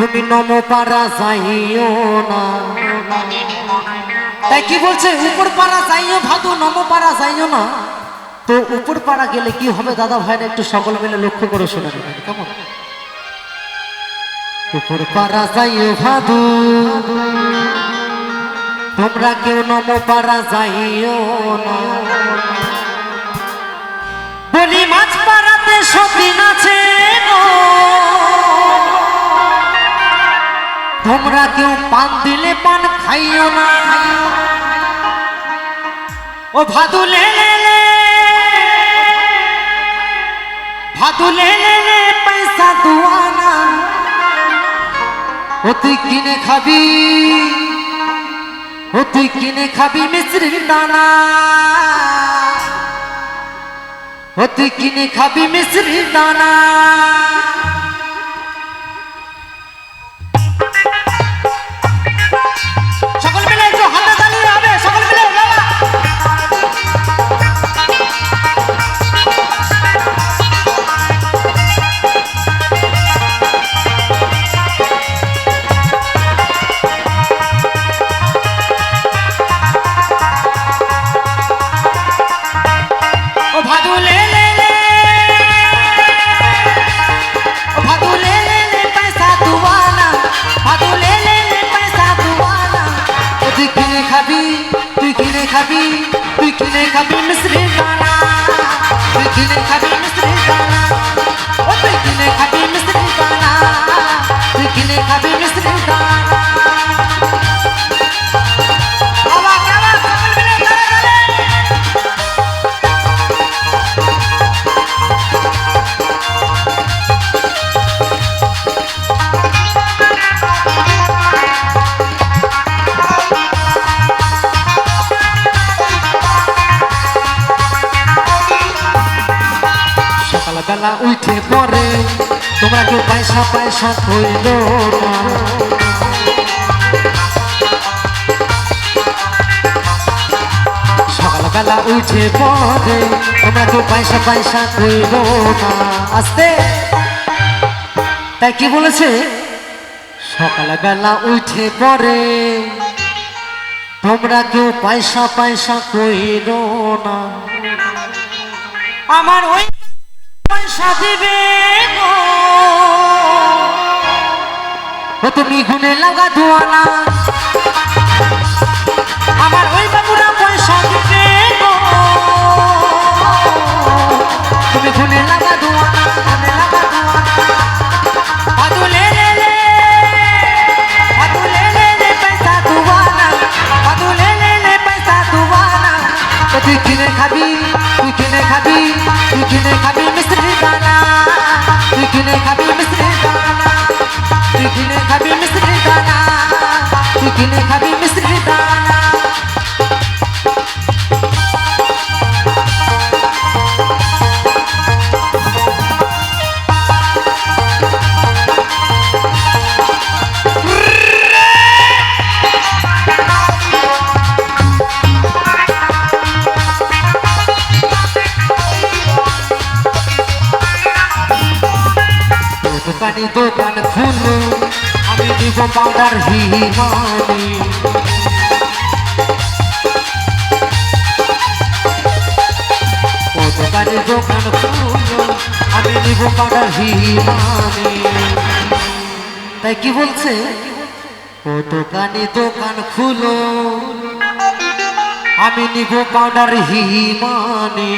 তুমি নম পারা যাইও না। তাই কি বলছে? উপর পাড়া যাইও ভাদু, নম পাড়া যাইও না। তো উপর পাড়া গেলে কি হবে দাদা ভাইরা? একটু সকল মিলে লক্ষ্য করে শুনে কেমন? উপর পাড়া যাইও ভাদু, তোমরা কেউ নম পাড়া যাইও না। বলি মাছ পাড়াতে সতীন আছে। তোমরা কেউ পান দিলে পান খাইও না। ও ভাদু লে লে। লে ভাদু লে লে লে পয়সা দুয়ানা ও তুই কিনে খাবি? ও তুই কিনে খাবি মিশ্রির দানা? ও তুই কিনে খাবি মিশ্রির দানা? সকালবেলা উঠে পরে তোমরা কেউ পয়সা পয়সা কইল না সকালবেলা উঠে পরে তোমরা কেউ পয়সা পয়সা কইল না আসতে। তাই কি বলেছে? সকালবেলা উঠে পরে তোমরা কেউ পয়সা পয়সা কইল না। আমার ওই পয়সা দেবে তুমি গুনে লাগা ধোয়ানা আমার ওই তুই কিনে খাবি মিশ্রি দানা দোকানে দোকান খুলো দিব পাউডার হিমানি ও দোকানে আমি দিব পাউডার হিমানি। তাই কি বলছে? দোকানে দোকান খুলো আমি নিব পাউডার হিমানি।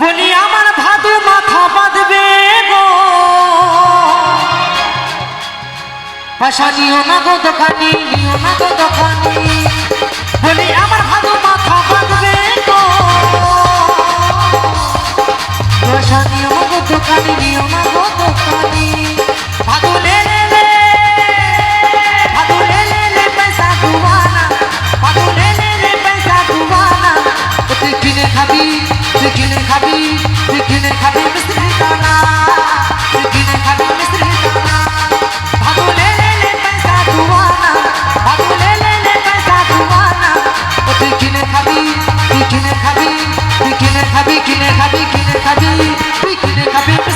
বলি, আমার ভাদু মাথা নিও না গো দোকানি নিও না গো দোকানি। বলি আমার কিনে খাবি কিনে খাবি কিনে খাবি তুই কিনে খাবি।